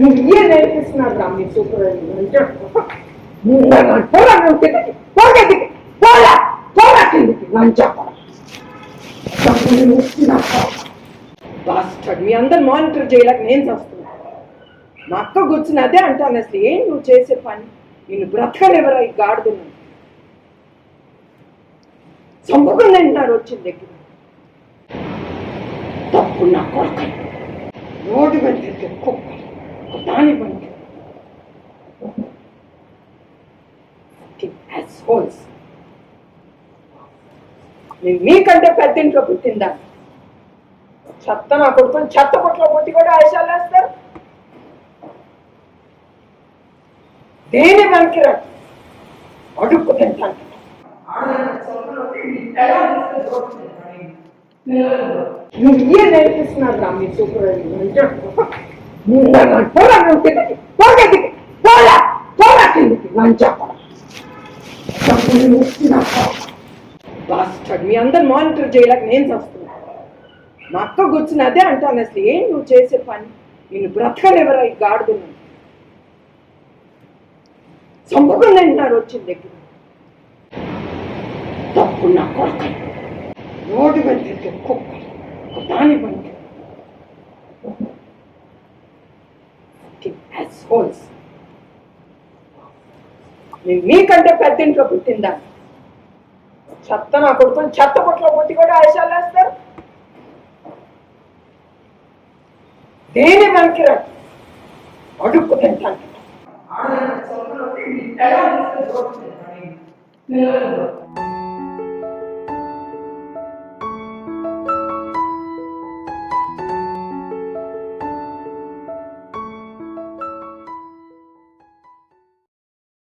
నువ్వే నేర్పిస్తున్నారు రా మీ సూపర్వైజర్ పోరా నువ్వు కిందకి పోగా పోరా పోరా కిందకి లంచా బాస్టర్డ్ మీ అందరు మానిటర్ చేయలేక నేను చేస్తున్నా మా అక్క కూర్చుని అదే అంటాను అసలు ఏం నువ్వు చేసే పని నేను బ్రతకనివ్వరా ఈ గాడిద చంపుకుని తింటున్నారు వచ్చిన దగ్గర తప్పు నా కొడుకు రోడ్డు మీద కుక్క ఒక దాని బండి నేను మీకంటే పెద్ద ఇంట్లో పుట్టిందా? చెత్త నా కొడుకుని చెత్త పొట్లో పుట్టి కూడా ఆయుషాలు వేస్తారు. దేని వెనక్కిరా అడుక్కు తింటాను నువ్వు ఏ నేర్పిస్తున్నారు రా మీ సూపర్వైజర్. అంటే మీ అందరు మానిటర్ చేయలేక నేను చేస్తున్నా. మా అక్క కూర్చుని అదే అంటాను అసలు ఏం నువ్వు చేసే పని? నేను బ్రతకనివ్వరా ఈ గాడిద చంపుకుని అంటున్నారు వచ్చిన దగ్గర. తప్పు నా కొడుకు. రోడ్డు మీద తిరిగే కుక్క దాని దాని బండి assholes. నేను మీకంటే పెద్ద ఇంట్లో పుట్టిందా? చెత్త నా కొడుకుని చెత్త పొట్లో పుట్టి కూడా ఆయుషాలు వేస్తారు. దేని వెనక్కిరా అడుక్కు తింటాను.